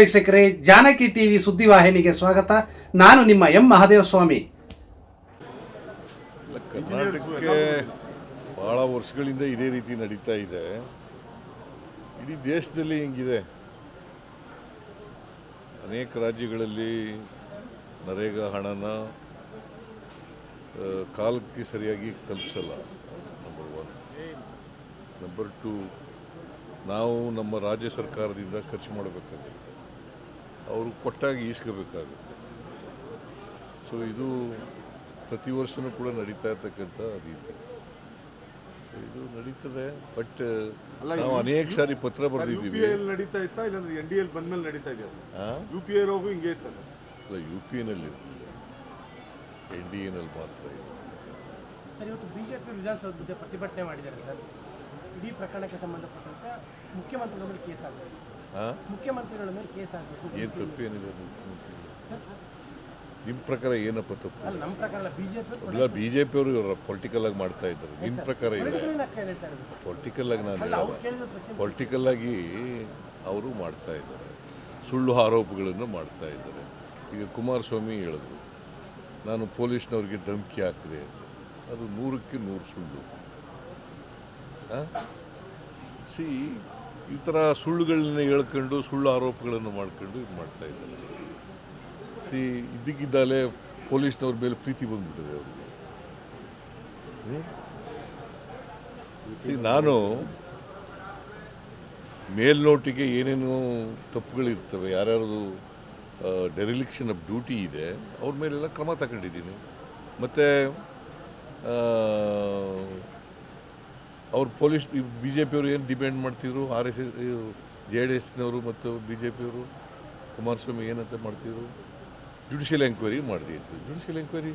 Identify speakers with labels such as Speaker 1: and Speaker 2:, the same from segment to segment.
Speaker 1: ವೀಕ್ಷಕರೇ, ಜಾನಕಿ ಟಿವಿ ಸುದ್ದಿವಾಹಿನಿಗೆ ಸ್ವಾಗತ. ನಾನು ನಿಮ್ಮ ಎಂ ಮಹಾದೇವಸ್ವಾಮಿ.
Speaker 2: ಸ್ವಾಮಿ ಕರ್ನಾಟಕಕ್ಕೆ ಭಾಳ ವರ್ಷಗಳಿಂದ ಇದೇ ರೀತಿ ನಡೀತಾ ಇದೆ. ಇಡೀ ದೇಶದಲ್ಲಿ ಹಿಂಗಿದೆ. ಅನೇಕ ರಾಜ್ಯಗಳಲ್ಲಿ ನರೇಗಾ ಹಣನ ಕಾಲಕ್ಕೆ ಸರಿಯಾಗಿ ತಲುಪಿಸಲ್ಲ. ನಂಬರ್ ಒನ್ ನಂಬರ್ ಟು ನಾವು ನಮ್ಮ ರಾಜ್ಯ ಸರ್ಕಾರದಿಂದ ಖರ್ಚು ಮಾಡಬೇಕಾಗುತ್ತೆ ಅವರು ಕೊಟ್ಟಾಗಿ ಈಸ್ಕೋಬೇಕಾಗುತ್ತೆ. ಸೊ ಇದು ಪ್ರತಿ ವರ್ಷವೂ ಕೂಡ ನಡೀತಾ ಇರ್ತಕ್ಕಂಥ ರೀತಿ. ಸೊ ಇದು ನಡೀತದೆ ಬಟ್ ನಾವು ಅನೇಕ ಸಾರಿ ಪತ್ರ ಬರೆದಿದ್ದೀವಿ.
Speaker 3: ಎಲ್ ನಡೀತಾ ಇತ್ತಾ ಇಲ್ಲಾಂದ್ರೆ ಎನ್ ಡಿ ಎಲ್ ಬಂದ್ಮೇಲೆ ನಡೀತಾ ಇದೆಯಾ? ಯು ಪಿ ಎ ರೋಗು ಹಿಂಗೆ ಇತ್ತಲ್ಲ
Speaker 2: ಅಲ್ಲ ಯು ಪಿ ಎನಲ್ಲಿ ಇರ್ತದೆ. ಎನ್ ಡಿ ಎನಲ್ಲಿ ಮಾತ್ರ ಇದೆ
Speaker 4: ಸರ್ ಇವತ್ತು ಬಿಜೆಪಿ ವಿಧಾನಸೌಧ ಪ್ರತಿಭಟನೆ ಮಾಡಿದ್ದಾರೆ ಸರ್. ಇಡೀ ಪ್ರಕರಣಕ್ಕೆ ಸಂಬಂಧಪಟ್ಟಂತೆ ಮುಖ್ಯಮಂತ್ರಿಗಳ ಮೇಲೆ ಕೇಸ್
Speaker 2: ಹಾಂ
Speaker 4: ಮುಖ್ಯಮಂತ್ರಿಗಳ ಮೇಲೆ ಕೇಸ್ ಆಗಬೇಕು
Speaker 2: ಏನು ತಪ್ಪೇನಿದೆ ನಿಮ್ಮ ಪ್ರಕಾರ ಏನಪ್ಪ ತಪ್ಪು?
Speaker 4: ನಮ್ಮ ಪ್ರಕಾರ ಬಿಜೆಪಿ
Speaker 2: ಇಲ್ಲ ಬಿ ಜೆ ಪಿಯವರು ಇವರು ಪೊಲಿಟಿಕಲ್ ಆಗಿ ಮಾಡ್ತಾ ಇದ್ದಾರೆ. ನಿಮ್ಮ ಪ್ರಕಾರ ಪೊಲಿಟಿಕಲ್ ಆಗಿ ನಾನು ಹೇಳಲ್ಲ. ಪೊಲಿಟಿಕಲ್ ಆಗಿ ಅವರು ಮಾಡ್ತಾ ಇದ್ದಾರೆ. ಸುಳ್ಳು ಆರೋಪಗಳನ್ನು ಮಾಡ್ತಾ ಇದ್ದಾರೆ. ಈಗ ಕುಮಾರಸ್ವಾಮಿ ಹೇಳಿದ್ರು ನಾನು ಪೊಲೀಸ್ನವ್ರಿಗೆ ಧಮಕಿ ಹಾಕಿದೆ ಅಂತ. ಅದು ನೂರಕ್ಕೆ ನೂರು ಸುಳ್ಳು. ಸಿ ಈ ಥರ ಸುಳ್ಳುಗಳನ್ನ ಹೇಳ್ಕೊಂಡು ಸುಳ್ಳು ಆರೋಪಗಳನ್ನು ಮಾಡ್ಕೊಂಡು ಇದು ಮಾಡ್ತಾ ಇದ್ದಾರೆ. ಸಿ ಇದ್ದಕ್ಕಿದ್ದಾಲೆ ಪೊಲೀಸ್ನವ್ರ ಮೇಲೆ ಪ್ರೀತಿ ಬಂದ್ಬಿಟ್ಟಿದೆ ಅವ್ರಿಗೆ. ಸಿ, ನಾನು ಮೇಲ್ನೋಟಿಗೆ ಏನೇನು ತಪ್ಪುಗಳಿರ್ತವೆ ಯಾರ್ಯಾರು ಡೆರಿಲಿಕ್ಷನ್ ಆಫ್ ಡ್ಯೂಟಿ ಇದೆ, ಅವ್ರ ಮೇಲೆಲ್ಲ ಕ್ರಮ ತಗೊಂಡಿದ್ದೀನಿ. ಮತ್ತು ಅವ್ರು ಪೊಲೀಸ್ ಬಿ ಜೆ ಪಿಯವರು ಏನು ಡಿಪೆಂಡ್ ಮಾಡ್ತಿದ್ರು? R S S J D ಎಸ್ನವರು ಮತ್ತು ಬಿ ಜೆ ಪಿಯವರು ಕುಮಾರಸ್ವಾಮಿ ಏನಂತ ಮಾಡ್ತಿದ್ರು? ಜುಡಿಷಿಯಲ್ ಎಂಕ್ವೈರಿ ಮಾಡಿದೆ ಜುಡಿಷಿಯಲ್ ಎಂಕ್ವೈರಿ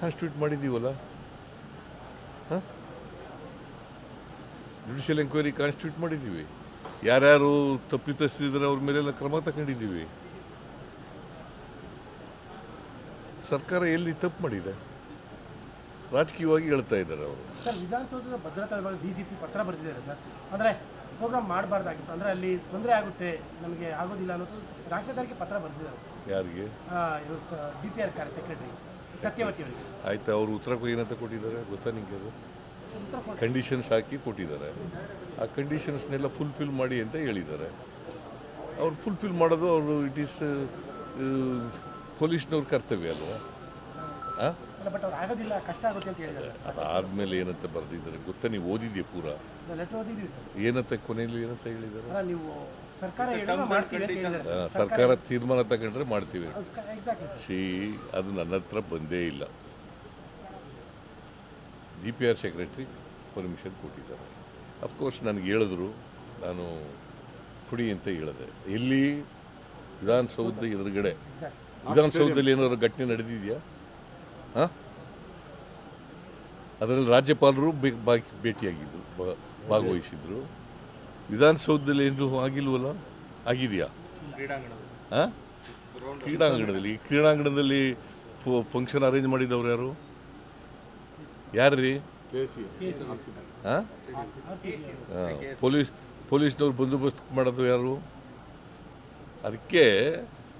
Speaker 2: ಕಾನ್ಸ್ಟಿಟ್ಯೂಟ್ ಮಾಡಿದ್ದೀವಲ್ಲ? ಹಾಂ? ಜುಡಿಷಿಯಲ್ ಎಂಕ್ವೈರಿ ಕಾನ್ಸ್ಟಿಟ್ಯೂಟ್ ಮಾಡಿದ್ದೀವಿ. ಯಾರ್ಯಾರು ತಪ್ಪಿತಸ್ತಿದ್ರೆ ಅವ್ರ ಮೇಲೆಲ್ಲ ಕ್ರಮ ತಗೊಂಡಿದ್ದೀವಿ. ಸರ್ಕಾರ ಎಲ್ಲಿ ತಪ್ಪು ಮಾಡಿದೆ? ರಾಜಕೀಯವಾಗಿ ಹೇಳ್ತಾ ಇದ್ದಾರೆ ಅವರು.
Speaker 4: ಸರ್ ವಿಧಾನಸೌಧದ ಭದ್ರತಾ ವಿಭಾಗ ಪಿ ಪತ್ರ ಬರೆದಿದ್ದಾರೆ ಸರ್. ಅಂದರೆ ಪ್ರೋಗ್ರಾಮ್ ಮಾಡಬಾರ್ದಾಗಿತ್ತು. ಅಂದರೆ ಅಲ್ಲಿ ತೊಂದರೆ ಆಗುತ್ತೆ ನಮಗೆ ಆಗೋದಿಲ್ಲ ಅನ್ನೋದು ರಾಜ್ಯದಾರಿಗೆ ಪತ್ರ ಬರೆದಿದ್ದಾರೆ.
Speaker 2: ಯಾರಿಗೆ?
Speaker 4: D P R car secretary Sathyavathi ಅವರಿಗೆ.
Speaker 2: ಆಯ್ತು ಅವರು ಉತ್ತರ ಏನಂತ ಕೊಟ್ಟಿದ್ದಾರೆ ಗೊತ್ತಾ ನಿಮಗೆ ಅದು? ಕಂಡೀಷನ್ಸ್ ಹಾಕಿ ಕೊಟ್ಟಿದ್ದಾರೆ. ಆ ಕಂಡೀಷನ್ಸ್ನೆಲ್ಲ ಫುಲ್ಫಿಲ್ ಮಾಡಿ ಅಂತ ಹೇಳಿದ್ದಾರೆ. ಅವ್ರು ಫುಲ್ಫಿಲ್ ಮಾಡೋದು ಅವರು ಇಟ್ ಈಸ್ ಪೊಲೀಸ್ನವ್ರ ಕರ್ತವ್ಯ ಅಲ್ವಾ? ಹಾಂ
Speaker 4: ಬಟ್ ಅವ್ರು ಆಗೋದಿಲ್ಲ ಕಷ್ಟ ಆಗುತ್ತೆ ಅಂತ ಹೇಳಿದ್ದಾರೆ.
Speaker 2: ಅದಾದಮೇಲೆ ಏನಂತ ಬರೆದಿದ್ದಾರೆ ಗೊತ್ತಾ? ನೀವು ಓದಿದ್ಯಾ ಪೂರ?
Speaker 4: ಲೆಟರ್ ಓದಿದ್ದೀವಿ ಸರ್.
Speaker 2: ಏನಂತ ಕೊನೆಯಲ್ಲಿ ಏನಂತ ಹೇಳಿದ್ದಾರೆ?
Speaker 4: ನೀವು ಸರ್ಕಾರ ಹೇಳಿದ್ರೆ ಮಾಡ್ತೀವಿ ಅಂತ ಹೇಳಿದ್ದಾರೆ.
Speaker 2: ಆ, ಸರ್ಕಾರ ತೀರ್ಮಾನ ತಗೊಂಡ್ರೆ ಮಾಡ್ತೀವಿ.
Speaker 4: ಎಕ್ಸಾಕ್ಟ್ಲಿ
Speaker 2: ಸಿ ಅದು ನನ್ನ ಹತ್ರ ಬಂದೇ ಇಲ್ಲ. D P R secretary permission ಕೊಟ್ಟಿದ್ದಾರೆ. ಅಫ್ಕೋರ್ಸ್ ನನಗೆ ಹೇಳಿದ್ರು ನಾನು ಪುಡಿ ಅಂತ ಹೇಳಿದೆ. ಇಲ್ಲಿ ವಿಧಾನಸೌಧ ಎದುರುಗಡೆ. ವಿಧಾನಸೌಧದಲ್ಲಿ ಏನಾದ್ರು ಘಟನೆ ನಡೆದಿದೆಯಾ? ಹಾಂ? ಅದರಲ್ಲಿ ರಾಜ್ಯಪಾಲರು ಭೇಟಿಯಾಗಿದ್ದರು ಭಾಗವಹಿಸಿದ್ರು. ವಿಧಾನಸೌಧದಲ್ಲಿ ಏನು ಆಗಿಲ್ವಲ್ಲ? ಆಗಿದೆಯಾ? ಹಾಂ? ಕ್ರೀಡಾಂಗಣದಲ್ಲಿ. ಕ್ರೀಡಾಂಗಣದಲ್ಲಿ ಫಂಕ್ಷನ್ ಅರೇಂಜ್ ಮಾಡಿದವ್ರು ಯಾರು? ಯಾರು ರೀ ಹಾಂ ಪೊಲೀಸ್ ಪೊಲೀಸ್ನವ್ರು ಬಂದೋಬಸ್ತ್ ಮಾಡೋದು ಯಾರು? ಅದಕ್ಕೆ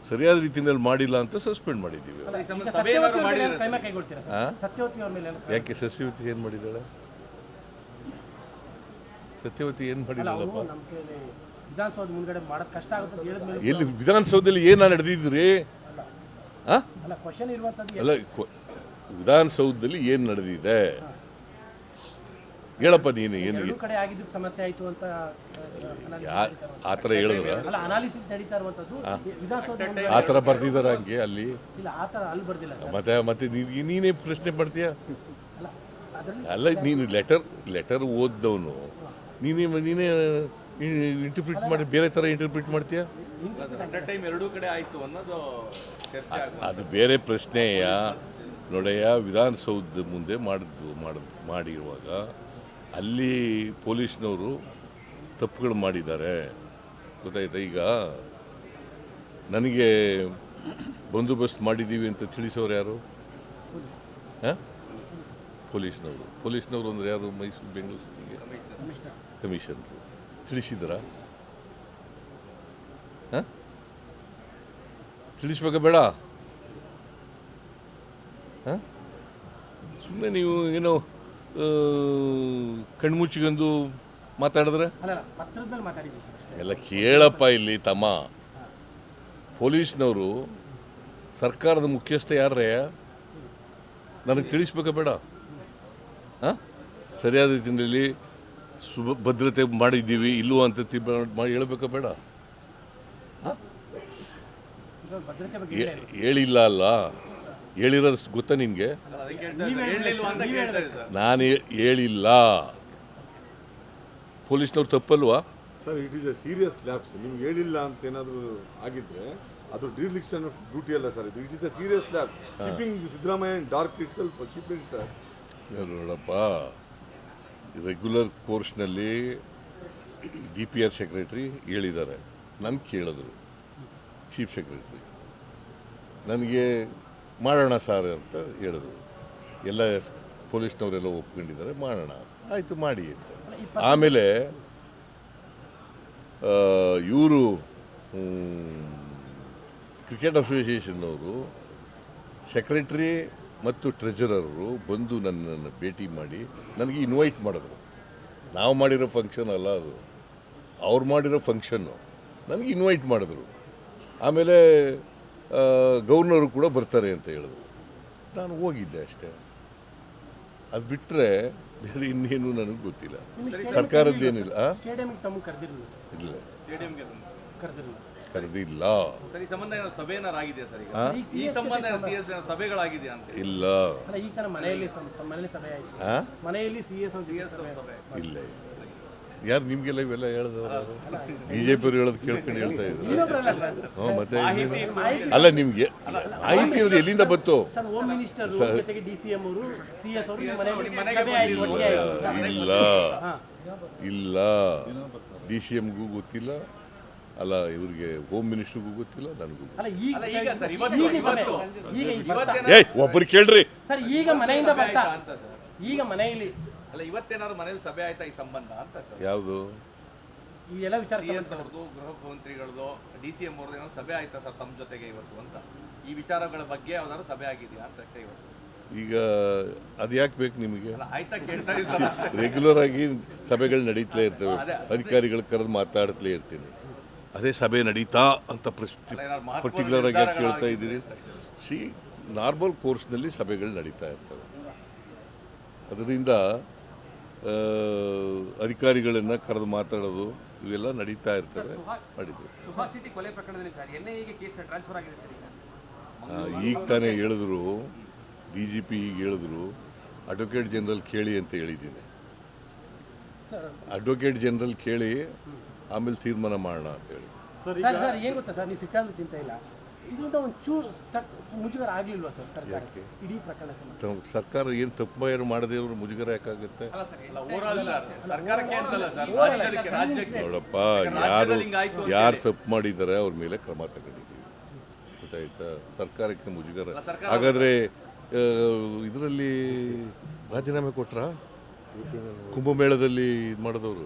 Speaker 2: ಸರಿಯಾದ ರೀತಿಯಲ್ಲಿ ಮಾಡಿಲ್ಲ ಅಂತ ಸಸ್ಪೆಂಡ್ ಮಾಡಿದ್ದೀವಿ. ಯಾಕೆ ಸಸ್ಯವತಿ ಏನು ಮಾಡಿದ್ದಾಳೆ? ಸತ್ಯವತಿ ಏನು ಮಾಡಿದ್ದಾಳಪ್ಪ?
Speaker 4: ನಮ್ಮ ವಿಧಾನಸೌಧ ಮುಂದ್ಗಡೆ ಮಾಡೋದು ಕಷ್ಟ ಆಗುತ್ತೆ ಅಂತ ಮೇಲೆ
Speaker 2: ಎಲ್ಲಿ ವಿಧಾನಸೌಧದಲ್ಲಿ ಏನು ನಡೆದಿದ್ರಿ? ಹಾಂ
Speaker 4: ಅಲ್ಲ
Speaker 2: ವಿಧಾನಸೌಧದಲ್ಲಿ ಏನು ನಡೆದಿದೆ? ಹೇಳಪ್ಪ ನೀನು ಏನು
Speaker 4: ಎರಡು ಕಡೆ ಆಗಿದ್ದು ಸಮಸ್ಯೆ ಆಯ್ತು ಅಂತ ಆ,
Speaker 2: ಥರ ಹೇಳಿದ್ರ
Speaker 4: ಅಲ್ಲ ಅನಾಲಿಸಿಸ್ ನಡೀತಾ ಇರುವಂಥದ್ದು. ವಿಧಾನಸೌಧ
Speaker 2: ಆ ಥರ ಬರ್ದಿದ್ದಾರೆ ಹಂಗೆ ಅಲ್ಲಿ?
Speaker 4: ಇಲ್ಲ ಆ ಥರ ಅಲ್ಲಿ ಬರ್ದಿಲ್ಲ
Speaker 2: ಮತ್ತೆ ಮತ್ತೆ ನೀನೇ ಪ್ರಶ್ನೆ ಮಾಡ್ತೀಯ
Speaker 4: ಅಲ್ಲ
Speaker 2: ಅಲ್ಲ ನೀನು ಲೆಟರ್ ಲೆಟರ್ ಓದ್ದವನು. ನೀನೇ ನೀನೇ ಇಂಟರ್ಪ್ರಿಟ್ ಮಾಡಿ ಬೇರೆ ಥರ ಇಂಟರ್ಪ್ರಿಟ್ ಮಾಡ್ತೀಯ?
Speaker 5: ಟೈಮ್ ಎರಡೂ ಕಡೆ ಆಯ್ತು ಅನ್ನೋದು ಚರ್ಚೆ
Speaker 2: ಅದು ಬೇರೆ ಪ್ರಶ್ನೆಯ? ನೋಡಯ್ಯ ವಿಧಾನಸೌಧ ಮುಂದೆ ಮಾಡಿದ್ದು ಮಾಡ ಮಾಡಿರುವಾಗ ಅಲ್ಲಿ ಪೊಲೀಸ್ನವರು ತಪ್ಪುಗಳು ಮಾಡಿದ್ದಾರೆ. ಗೊತ್ತಾಯ್ತಾ? ಈಗ ನನಗೆ ಬಂದೋಬಸ್ತ್ ಮಾಡಿದ್ದೀವಿ ಅಂತ ತಿಳಿಸೋರು ಯಾರು? ಹಾಂ? ಪೊಲೀಸ್ನವರು. ಪೊಲೀಸ್ನವರು ಅಂದರೆ ಯಾರು? ಮೈಸೂರು, ಬೆಂಗಳೂರು ಸಿಟಿಗೆ? ಕಮಿಷನರು. ತಿಳಿಸಿದ್ರಾ? ಹಾಂ? ತಿಳಿಸ್ಬೇಕಾ ಬೇಡ? ಸುಮ್ಮನೆ ನೀವು ಏನೋ ಆ, ಕಣ್ಮುಚ್ಚಿಕೊಂಡು ಮಾತಾಡಿದ್ರೆ. ಎಲ್ಲ ಕೇಳಪ್ಪ ಇಲ್ಲಿ ತಮ್ಮ. ಪೊಲೀಸ್ನವರು ಸರ್ಕಾರದ ಮುಖ್ಯಸ್ಥ ಯಾರೇ ನನಗೆ ತಿಳಿಸ್ಬೇಕ ಬೇಡ? ಹಾಂ ಸರಿಯಾದ ರೀತಿಯಲ್ಲಿ ಸುಭ ಭದ್ರತೆ ಮಾಡಿದ್ದೀವಿ ಇಲ್ಲೂ ಅಂತ ಮಾಡಿ ಹೇಳ್ಬೇಕಾ ಬೇಡ? ಹೇಳಿಲ್ಲ ಅಲ್ಲ. ಹೇಳಿರೋದು ಗೊತ್ತಾ ನಿನಗೆ? ನಾನು ಹೇಳಿಲ್ಲ. ಪೊಲೀಸ್ನವ್ರು ತಪ್ಪಲ್ವಾ?
Speaker 3: Sir it is a serious lapse ನಿಮ್ಗೆ ಹೇಳಿಲ್ಲ ಅಂತ ಏನಾದರೂ ಆಗಿದ್ರೆ ಅದು ಡಿಲಿಕ್ಷನ್ ಆಫ್ ಡ್ಯೂಟಿ ಅಲ್ಲ ಸರ್ ಇದು. It is a serious lapse keeping Siddaramaiah dark itself keeping sir
Speaker 2: ನೋಡಪ್ಪ ರೆಗ್ಯುಲರ್ ಕೋರ್ಸ್ನಲ್ಲಿ ಡಿ ಪಿ ಆರ್ ಸೆಕ್ರೆಟ್ರಿ ಹೇಳಿದ್ದಾರೆ. ನಾನು ಕೇಳಿದ್ರು ಚೀಫ್ ಸೆಕ್ರೆಟ್ರಿ ನನಗೆ ಮಾಡೋಣ ಸಾರ್ ಅಂತ ಹೇಳಿದ್ರು. ಎಲ್ಲ ಪೊಲೀಸ್ನವರೆಲ್ಲ ಒಪ್ಕೊಂಡಿದ್ದಾರೆ ಮಾಡೋಣ ಆಯಿತು, ಮಾಡಿ ಅಂತ. ಆಮೇಲೆ ಇವರು ಕ್ರಿಕೆಟ್ ಅಸೋಸಿಯೇಷನ್ನವರು ಸೆಕ್ರೆಟ್ರಿ ಮತ್ತು ಟ್ರೆಜರರು ಬಂದು ನನ್ನನ್ನು ಭೇಟಿ ಮಾಡಿ ನನಗೆ ಇನ್ವೈಟ್ ಮಾಡಿದ್ರು. ನಾವು ಮಾಡಿರೋ ಫಂಕ್ಷನ್ ಅಲ್ಲ ಅದು. ಅವ್ರು ಮಾಡಿರೋ ಫಂಕ್ಷನ್ನು ನನಗೆ ಇನ್ವೈಟ್ ಮಾಡಿದ್ರು. ಆಮೇಲೆ ಗವರ್ನರು ಕೂಡ ಬರ್ತಾರೆ ಅಂತ ಹೇಳಿದ್ರು. ನಾನು ಹೋಗಿದ್ದೆ ಅಷ್ಟೇ. ಅದು ಬಿಟ್ಟರೆ ಬೇರೆ ಇನ್ನೇನು ನನಗೆ ಗೊತ್ತಿಲ್ಲ. ಸರ್ಕಾರದ್ದೇನಿಲ್ಲ ಇಲ್ಲ. ಕರೆದಿಲ್ಲ.
Speaker 5: ಸರ್ ಸಂಬಂಧ ಏನೋ ಸಭೆ ಏನಾರು ಸರ್ ಈಗ? ಈ ಸಂಬಂಧ ಸಿ ಎಸ್ ಸಭೆಗಳಾಗಿದೆಯಾ ಅಂತ?
Speaker 2: ಇಲ್ಲ.
Speaker 4: ಅಲ್ಲ ಈ ತರ ಮನೆಯಲ್ಲಿ ಸಂ- ಮನೆಯಲ್ಲಿ ಸಭೆ ಆಯ್ತು. ಮನೆಯಲ್ಲಿ ಸಿ ಎಸ್
Speaker 5: ಸಿ ಎಸ್ ಸಭೆ.
Speaker 2: ಇಲ್ಲ ಇಲ್ಲ. ಯಾರು ನಿಮಗೆಲ್ಲ ಇವೆಲ್ಲ ಹೇಳಿದವರು ಬಿ ಜೆ ಪಿಯವ್ರು ಹೇಳೋದು ಕೇಳ್ಕೊಂಡು ಹೇಳ್ತಾ ಇದ್ರು. ಹ್ಞೂ ಮತ್ತೆ ಅಲ್ಲ ನಿಮ್ಗೆ ಮಾಹಿತಿ ಅಂದ್ರೆ ಎಲ್ಲಿಂದ ಬಂತು?
Speaker 4: ಅವರು ಅವರು
Speaker 2: ಇಲ್ಲ
Speaker 4: ಹಾ.
Speaker 2: ಇಲ್ಲ. ಡಿ ಸಿ ಎಮ್ಗೂ ಗೊತ್ತಿಲ್ಲ. ಅಲ್ಲ ಇವ್ರಿಗೆ ಹೋಮ್ ಮಿನಿಸ್ಟರ್ಗೂ ಗೊತ್ತಿಲ್ಲ ನನಗೂ ಏಯ್ ಒಬ್ಬರು ಕೇಳ್ರಿ.
Speaker 4: ಸರ್ ಈಗ ಮನೆಯಿಂದ ಬರ್ತಾ.
Speaker 5: ಅಂತ ಸರ್.
Speaker 4: ಈಗ ಮನೆಯಲ್ಲಿ
Speaker 5: ಅಲ್ಲ ಇವತ್ತೇನಾದ್ರು ಮನೇಲಿ ಸಭೆ ಆಯ್ತಾ ಈ ಸಂಬಂಧ ಅಂತ ಸರ್?
Speaker 2: ಯಾವುದು?
Speaker 4: ಈ ಎಲ್ಲ ವಿಚಾರ
Speaker 5: ಸಿ ಎಸ್ ಅವ್ರದ್ದು ಗೃಹ ಮಂತ್ರಿಗಳದ್ದು ಡಿ ಸಿ ಎಂ ಅವ್ರದ್ದು ಏನಾದ್ರು ಸಭೆ ಆಯ್ತಾ ಸರ್ ತಮ್ಮ ಜೊತೆಗೆ ಇವತ್ತು ಅಂತ? ಈ ವಿಚಾರಗಳ ಬಗ್ಗೆ ಯಾವ್ದಾದ್ರು ಸಭೆ ಆಗಿದೆಯಾ ಅಂತ ಅಷ್ಟೇ ಇವತ್ತು.
Speaker 2: ಈಗ ಅದು ಯಾಕೆ ಬೇಕು ನಿಮಗೆ?
Speaker 5: ಅಲ್ಲ ಆಯ್ತಾ ಕೇಳ್ತಾ ಸರ್.
Speaker 2: ರೆಗ್ಯುಲರ್ ಆಗಿ ಸಭೆಗಳು ನಡೀತಲೇ ಇರ್ತವೆ. ಅಧಿಕಾರಿಗಳು ಕರೆದು ಮಾತಾಡ್ತಲೇ ಇರ್ತೀನಿ. ಅದೇ ಸಭೆ ನಡೀತಾ ಅಂತ ಪ್ರಶ್ನೆ
Speaker 5: ಅಲ್ಲ, ಏನಾದ್ರು ಮಹತ್ವದ
Speaker 2: ಪರ್ಟಿಕ್ಯುಲರ್ ಆಗಿ ಯಾಕೆ ಕೇಳ್ತಾ ಇದ್ದೀರಿ? ಸಿ ನಾರ್ಮಲ್ ಕೋರ್ಸ್ನಲ್ಲಿ ಸಭೆಗಳು ನಡೀತಾ ಇರ್ತವೆ. ಅದರಿಂದ ಅಧಿಕಾರಿಗಳನ್ನು ಕರೆದು ಮಾತಾಡೋದು ಇವೆಲ್ಲ ನಡೀತಾ ಇರ್ತವೆ. ಮಾಡಿದ್ವಿ
Speaker 6: ಸುಭಾಷ್ ಶೆಟ್ಟಿ ಕೊಲೆ ಪ್ರಕರಣದಲ್ಲಿ ಸರ್ ಎನ್ ಕೇಸ್ ಟ್ರಾನ್ಸ್ಫರ್ ಆಗಿದೆ ಸರ್ ಈಗ.
Speaker 2: ಈಗ ತಾನೇ ಹೇಳಿದ್ರು ಡಿ ಜಿ ಪಿ ಈಗ ಹೇಳಿದ್ರು ಅಡ್ವೊಕೇಟ್ ಜನರಲ್ ಕೇಳಿ ಅಂತ ಹೇಳಿದ್ದೀನಿ. ಅಡ್ವೊಕೇಟ್ ಜನರಲ್ ಕೇಳಿ ಆಮೇಲೆ ತೀರ್ಮಾನ ಮಾಡೋಣ ಅಂತ ಹೇಳಿ.
Speaker 4: ಇದರಿಂದ ಒಂದು ಚೂರು ಮುಜುಗರ ಆಗ್ಲಿಲ್ವಾ ಸರ್ ಸರ್ಕಾರ?
Speaker 2: ಯಾಕೆ?
Speaker 4: ಇಡೀ ಪ್ರಕರಣ
Speaker 2: ಸರ್ಕಾರ ಏನು ತಪ್ಪು ಏನು ಮಾಡದೇ ಇವರು ಮುಜುಗರ ಯಾಕಾಗುತ್ತೆ?
Speaker 6: ಅಲ್ಲ ಸರ್
Speaker 5: ಅಲ್ಲ ಸರ್ ಸರ್ಕಾರಕ್ಕೆ ಅಂತಲ್ಲ ಸರ್ ರಾಜ್ಯಕ್ಕೆ. ರಾಜ್ಯಕ್ಕೆ
Speaker 2: ನೋಡಪ್ಪ
Speaker 5: ರಾಜ್ಯದಲ್ಲಿ
Speaker 2: ಯಾರು
Speaker 5: ಹಿಂಗಾಯ್ತು ಅಂತ
Speaker 2: ಯಾರು
Speaker 5: ಹೇಳಿ.
Speaker 2: ತಪ್ಪು ಮಾಡಿದ್ದಾರೆ ಅವ್ರ ಮೇಲೆ ಕ್ರಮ ತಗೊಂಡಿದ್ದೀವಿ. ಗೊತ್ತಾಯ್ತಾ? ಸರ್ಕಾರಕ್ಕೆ ಮುಜುಗರ.
Speaker 5: ಅಲ್ಲ, ಸರ್ಕಾರ-
Speaker 2: ಹಾಗಾದ್ರೆ ಇದರಲ್ಲಿ ರಾಜೀನಾಮೆ ಕೊಟ್ರಾ? ಕುಂಭಮೇಳದಲ್ಲಿ ಇದು ಮಾಡಿದವರು.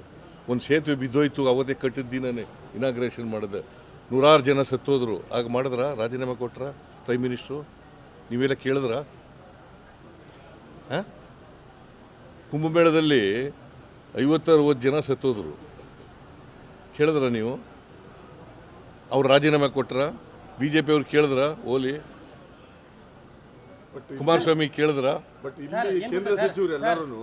Speaker 2: ಒಂದು ಸೇತುವೆ ಬಿದ್ದೋಯ್ತು ಅವತ್ತೇ ಕಟ್ಟಿದ ದಿನನೇ ಇನಾಗ್ರೇಷನ್ ಮಾಡಿದೆ. ನೂರಾರು ಜನ ಸತ್ತೋದ್ರು. ಆಗ ಮಾಡಿದ್ರ? ರಾಜೀನಾಮೆ ಕೊಟ್ರ? ಪ್ರೈಮ್ ಮಿನಿಸ್ಟ್ರು ನೀವೆಲ್ಲ ಕೇಳಿದ್ರ? ಕುಂಭಮೇಳದಲ್ಲಿ ಐವತ್ತರವತ್ತು ಜನ ಸತ್ತೋದ್ರು. ಕೇಳಿದ್ರ ನೀವು? ಅವ್ರು ರಾಜೀನಾಮೆ ಕೊಟ್ರ? ಬಿ ಜೆ ಪಿ ಅವ್ರು ಕೇಳಿದ್ರ? ಓಲಿ? ಕುಮಾರಸ್ವಾಮಿ ಕೇಳಿದ್ರ?
Speaker 3: ಬಟ್ ಇಲ್ಲಿ ಕೇಂದ್ರ ಸಚಿವರು ಎಲ್ಲರೂ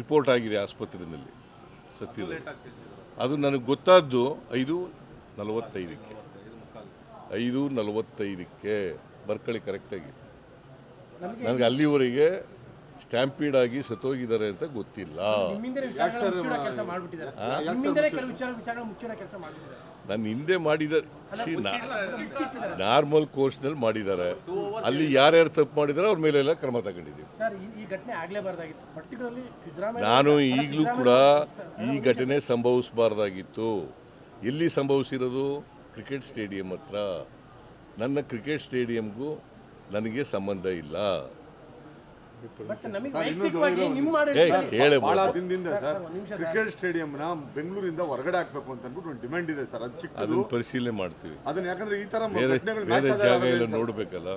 Speaker 2: ರಿಪೋರ್ಟ್ ಆಗಿದೆ ಆಸ್ಪತ್ರೆಯಲ್ಲಿ ಸತ್ತಿರೋದು ಅದು ನನಗೆ ಗೊತ್ತಾದ್ದು ಐದು ನಲವತ್ತೈದಕ್ಕೆ. ಐದು ನಲವತ್ತೈದಕ್ಕೆ ಬರ್ಕಳಿ ಕರೆಕ್ಟಾಗಿ ನನಗೆ ಅಲ್ಲಿವರೆಗೆ ಸ್ಟ್ಯಾಂಪೀಡ್ ಆಗಿ ಸತ್ತೋಗಿದ್ದಾರೆ ಅಂತ ಗೊತ್ತಿಲ್ಲ. ನಾನು ಹಿಂದೆ ಮಾಡಿದ ನಾರ್ಮಲ್ ಕೋರ್ಸ್ನಲ್ಲಿ ಮಾಡಿದ್ದಾರೆ. ಅಲ್ಲಿ ಯಾರ್ಯಾರು ತಪ್ಪು ಮಾಡಿದ್ದಾರೆ ಅವ್ರ ಮೇಲೆಲ್ಲ ಕ್ರಮ ತಗೊಂಡಿದ್ದೀವಿ. ನಾನು ಈಗಲೂ ಕೂಡ ಈ ಘಟನೆ ಸಂಭವಿಸಬಾರ್ದಾಗಿತ್ತು. ಎಲ್ಲಿ ಸಂಭವಿಸಿರೋದು? ಕ್ರಿಕೆಟ್ ಸ್ಟೇಡಿಯಂ ಹತ್ರ. ನನ್ನ ಕ್ರಿಕೆಟ್ ಸ್ಟೇಡಿಯಂಗೂ ನನಗೆ ಸಂಬಂಧ ಇಲ್ಲ.
Speaker 3: ಕ್ರಿಕೆಟ್ ಸ್ಟೇಡಿಯಂನ ಬೆಂಗಳೂರಿಂದ ಹೊರಗಡೆ ಹಾಕ್ಬೇಕು ಅಂತ ಅಂದ್ಬಿಟ್ಟು ಒಂದು ಡಿಮ್ಯಾಂಡ್ ಇದೆ ಸರ್. ಅದು ಚಿಕ್ಕದು.
Speaker 2: ಅದನ್ನ ಪರಿಶೀಲನೆ ಮಾಡ್ತೀವಿ.
Speaker 3: ಅದನ್ನ ಯಾಕಂದ್ರೆ ಈ ತರ
Speaker 2: ಬೇರೆ ಜಾಗ ಎಲ್ಲ
Speaker 3: ಸರ್,
Speaker 2: ನೋಡಬೇಕಲ್ಲ.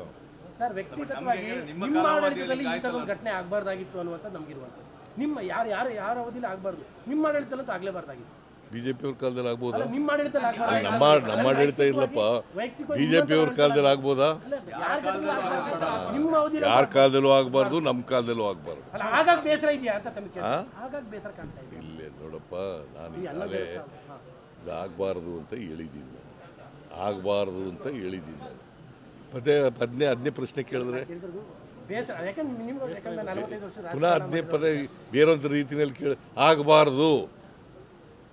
Speaker 4: ಸರ್ ವ್ಯಕ್ತಿಗತವಾಗಿ
Speaker 5: ನಿಮ್ಮ
Speaker 4: ಆಡಳಿತದಲ್ಲಿ ಈ. ಒಂದು ಘಟನೆ ಆಗಬಾರ್ದಾಗಿತ್ತು ಅನ್ನುವಂಥದ್ದು ನಮಗಿರುವಂಥದ್ದು. ನಿಮ್ಮ ಯಾರು ಯಾರು ಯಾರ ಅವಧಿಲಿ ಆಗಬಾರ್ದು? ನಿಮ್ಮ ಆಡಳಿತದಲ್ಲಂತೂ ಆಗಲೇಬಾರ್ದಾಗಿತ್ತು.
Speaker 2: ಬಿಜೆಪಿ ಅವ್ರ ಕಾಲದಲ್ಲಿ ಆಗ್ಬೋದಾ?
Speaker 4: ನಿಮ್ಮ
Speaker 2: ನಮ್ಮ ಆಡಳಿತ ಬಿ ಬಿಜೆಪಿ ಅವ್ರ ಕಾಲದಲ್ಲಿ ಆಗ್ಬೋದಾ?
Speaker 4: ಯಾರ
Speaker 2: ಕಾಲದಲ್ಲೂ ಆಗಬಾರ್ದು. ನಮ್ಮ ಕಾಲದಲ್ಲೂ ಆಗಬಾರ್ದು ಇಲ್ಲ ನೋಡಪ್ಪ ನಾನು ಈಗಾಗಲೇ ಆಗಬಾರ್ದು ಅಂತ ಹೇಳಿದ್ದೀನಿ ನಾನು. ಆಗಬಾರ್ದು ಅಂತ ಹೇಳಿದ್ದೀನಿ ನಾನು. ಪದೇ ಪದ್ನೇ ಹದಿನೇ ಪ್ರಶ್ನೆ ಕೇಳಿದ್ರೆ? ಪುನಃ ಹದಿನೇ ಪದ ಬೇರೊಂದು ರೀತಿಯಲ್ಲಿ ಕೇಳಿ ಆಗಬಾರ್ದು.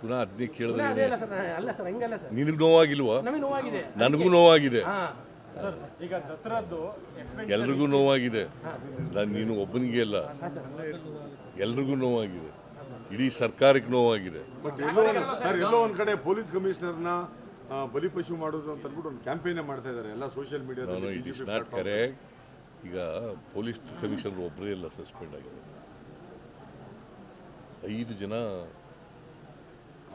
Speaker 2: ಪುನಃ ಅದನ್ನೇ
Speaker 4: ಇಲ್ಲ,
Speaker 2: ಕೇಳಿದ್ರೆ
Speaker 4: ಅಲ್ಲ ಸರ್ ಹಂಗಲ್ಲ ಸರ್.
Speaker 2: ನಿನಗೆ ನೋವಾಗಿಲ್ವಾ?
Speaker 4: ನಮಗೆ ನೋವಾಗಿದೆ.
Speaker 2: ನನಗೂ ನೋವಾಗಿದೆ.
Speaker 4: ಹಾ. ಸರ್ ಈಗ ದಸರಾದ್ದು
Speaker 2: ಎಲ್ರಿಗೂ ನೋವಾಗಿದೆ. ನಾನು ನೀನು ಒಬ್ಬನಿಗೆ ಅಲ್ಲ. ಎಲ್ರಿಗೂ ನೋವಾಗಿದೆ. ಇಡೀ ಸರ್ಕಾರಕ್ಕೆ ನೋವಾಗಿದೆ.
Speaker 3: ಬಟ್ ಎಲ್ಲೋ ಒಂದ್- ಸರ್ ಎಲ್ಲೋ ಒಂದ್ ಕಡೆ ಪೊಲೀಸ್ ಕಮಿಷನರ್ನ ಬಲಿಪಶು ಮಾಡೋದು ಅಂತ ಅಂದ್ಬಿಟ್ಟು ಒಂದು ಕ್ಯಾಂಪೇನ್ ಮಾಡ್ತಾ ಇದ್ದಾರೆ ಎಲ್ಲ ಸೋಷಿಯಲ್
Speaker 2: ನಾನು
Speaker 3: ಮೀಡಿಯಾದಲ್ಲಿ
Speaker 2: ಇಟ್ ಇಸ್ ನಾಟ್ ಕರೆಕ್ಟ್ ಈಗ ಪೊಲೀಸ್ ಕಮಿಷನರ್ ಒಬ್ಬರೇ ಎಲ್ಲ ಸಸ್ಪೆಂಡ್ ಆಗಿದೆ ಐದು ಜನ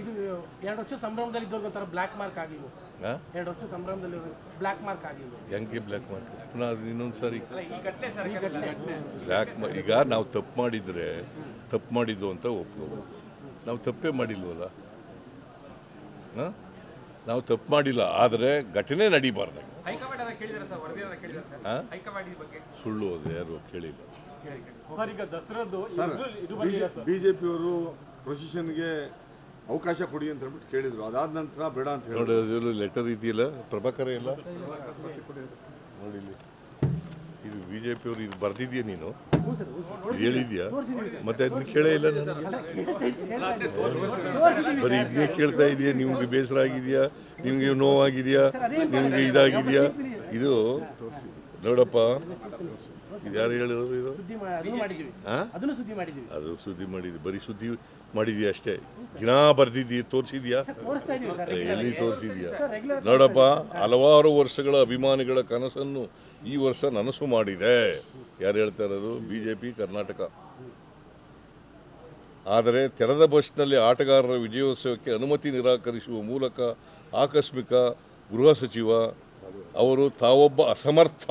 Speaker 4: ಇದು ಎರಡು ವರ್ಷ ಸಂಭ್ರಮದಲ್ಲಿ ಇದ್ದವ್ರಿಗೆ ಒಂಥರ ಬ್ಲ್ಯಾಕ್ ಮಾರ್ಕ್ ಆಗಿಲ್ವ
Speaker 2: ಹಾಂ
Speaker 4: ಎರಡು ವರ್ಷ ಸಂಭ್ರಮದಲ್ಲಿ ಬ್ಲ್ಯಾಕ್ ಮಾರ್ಕ್ ಆಗಿಲ್ವ
Speaker 2: ಹೆಂಗೆ ಬ್ಲ್ಯಾಕ್ ಮಾರ್ಕ್ ಪುನಃ ಅದು ಇನ್ನೊಂದು ಸಾರಿ.
Speaker 6: ಈ ಘಟನೆ ಸರ್
Speaker 4: ಘಟನೆ
Speaker 2: ಬ್ಲ್ಯಾಕ್ ಮಾ ಈಗ ನಾವು ತಪ್ಪು ಮಾಡಿದರೆ ತಪ್ಪು ಮಾಡಿದ್ದು ಅಂತ ಒಪ್ಕೋಬೋದು. ನಾವು ತಪ್ಪೇ ಮಾಡಿಲ್ವಲ್ಲ? ಹಾಂ ನಾವು ತಪ್ಪು ಮಾಡಿಲ್ಲ ಆದರೆ ಘಟನೆ ನಡೀಬಾರ್ದಾಗ
Speaker 6: ಹೈಕಮಾಂಡ್ ಅದ ಕೇಳಿದಾರೆ ಸರ್? ವರದಿ ಅದ ಕೇಳಿದಾರೆ ಸರ್?
Speaker 2: ಹಾ?
Speaker 6: ಹೈಕಮಾಂಡ್ ಈ ಬಗ್ಗೆ.
Speaker 2: ಸುಳ್ಳು ಅದು ಯಾರು ಕೇಳಿಲ್ಲ.
Speaker 4: ಸರ್ ಈಗ ದಸರಾದ್ದು
Speaker 3: ಸರ್ ಬಿಜೆಪಿಯವರು ಪ್ರೊಸಿಷನ್ಗೆ ಅವಕಾಶ ಕೊಡಿ ಅಂತ ಹೇಳ್ಬಿಟ್ಟು ಕೇಳಿದ್ರು. ಅದಾದ ನಂತರ ಬೇಡ ಅಂತ ಹೇಳಿ
Speaker 2: ಲೆಟರ್ ಇದೆಯಲ್ಲ ಪ್ರಭಾಕರ ಇಲ್ಲ? ನೋಡಿ ಇಲ್ಲಿ. ಇದು ಬಿ ಜೆ ಇದು ಬರ್ದಿದ್ಯಾ ನೀನು? ಹೇಳಿದ್ಯಾ? ಮತ್ತೆ ಅದನ್ನ ಕೇಳೇ ಇಲ್ಲ ನಾನು. ಬರೀ ಇದನ್ನೇ ಕೇಳ್ತಾ ಇದೆಯಾ? ನಿಮ್ಗೆ ಬೇಸರ ಆಗಿದೆಯಾ? ನಿಮ್ಗೆ ನೋವಾಗಿದೆಯಾ? ನಿಮ್ಗೆ ಇದಾಗಿದೆಯಾ? ಇದು ನೋಡಪ್ಪ. ಯಾರು ಹೇಳಿರೋದು ಇದು?
Speaker 4: ಸುದ್ದಿ ಮಾ- ಅದನ್ನು ಮಾಡಿದ್ದೀವಿ
Speaker 2: ಹಾ
Speaker 4: ಅದನ್ನು ಸುದ್ದಿ ಮಾಡಿದ್ದೀವಿ
Speaker 2: ಅದು ಸುದ್ದಿ ಮಾಡಿದ್ವಿ. ಬರೀ ಸುದ್ದಿ ಮಾಡಿದ್ಯಾ ಅಷ್ಟೇ. ದಿನಾ ಬರ್ದಿದ್ದೀ. ತೋರಿಸಿದ್ಯಾ?
Speaker 4: ತೋರಿಸ್ತಾ ಇದೀವಿ ಸರ್
Speaker 2: ಎಲ್ಲಿ ತೋರಿಸಿದ್ಯಾ?
Speaker 4: ಸರ್ ರೆಗ್ಯುಲರ್
Speaker 2: ನೋಡಪ್ಪ ಹಲವಾರು ವರ್ಷಗಳ ಅಭಿಮಾನಿಗಳ ಕನಸನ್ನು ಈ ವರ್ಷ ನನಸು ಮಾಡಿದೆ. ಯಾರು ಹೇಳ್ತಾ ಇರೋದು? B J P Karnataka. ಆದರೆ ತೆರೆದ ಬಸ್ನಲ್ಲಿ ಆಟಗಾರರ ವಿಜಯೋತ್ಸವಕ್ಕೆ ಅನುಮತಿ ನಿರಾಕರಿಸುವ ಮೂಲಕ ಆಕಸ್ಮಿಕ ಗೃಹ ಸಚಿವ ಅವರು ತಾವೊಬ್ಬ ಅಸಮರ್ಥ.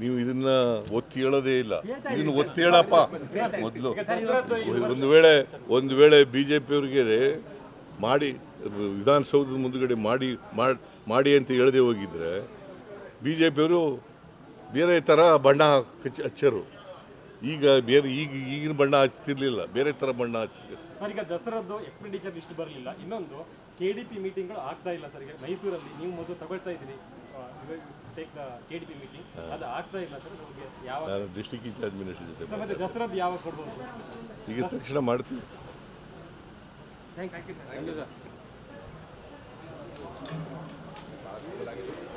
Speaker 2: ನೀವು ಇದನ್ನ ಒತ್ತಿ ಹೇಳೋದೇ ಇಲ್ಲ. ಇದನ್ನ ಒತ್ತಿ ಹೇಳಪ್ಪ. ಮೊದಲು. ಒಂದು ವೇಳೆ ಒಂದು ವೇಳೆ ಬಿ ಜೆ ಪಿಯವ್ರಿಗೆ ಮಾಡಿ ವಿಧಾನಸೌಧದ ಮುಂದುಗಡೆ ಮಾಡಿ ಮಾಡ್- ಮಾಡಿ ಅಂತ ಹೇಳದೆ ಹೋಗಿದ್ರೆ ಬಿ ಜೆ ಪಿಯವರು ಬೇರೆ ಥರ ಬಣ್ಣ ಹಚ್ಚ ಹಚ್ಚರು. ಈಗ ಬೇರೆ ಈಗ ಈಗಿನ ಬಣ್ಣ ಹಚ್ತಿರ್ಲಿಲ್ಲ. ಬೇರೆ ಥರ ಬಣ್ಣ ಹಚ್ಚ
Speaker 7: ಸರ್ ಈಗ ದಸರಾದ್ದು ಎಕ್ಸ್ಪೆಂಡಿಚರ್ ಲಿಸ್ಟ್ ಬರಲಿಲ್ಲ. ಇನ್ನೊಂದು ಕೆ ಡಿ ಪಿ ಮೀಟಿಂಗ್ಗಳು ಆಗ್ತಾ ಇಲ್ಲ ಸರ್. ಈಗ ಮೈಸೂರಲ್ಲಿ ನೀವು ಮೊದಲು ತಗೊಳ್ತಾ ಇದ್ದೀರಿ. Take the K D P meeting ಅದು ಆಗ್ತಾ ಇಲ್ಲ ಸರ್ ನಮಗೆ ಯಾವ
Speaker 2: ನಾನು ಡಿಸ್ಟಿಕ್ ಇನ್ಚಾರ್ಜ್ ಮಿನಿಸ್ಟರ್ ಜೊತೆ ಮಾತಾಡ್ತೀನಿ.
Speaker 7: ಕೊಡ್ಬೋದು
Speaker 2: ಈಗ ತಕ್ಷಣ ಮಾಡ್ತೀವಿ
Speaker 6: ಥ್ಯಾಂಕ್ ಯು ಸರ್
Speaker 5: ಸರ್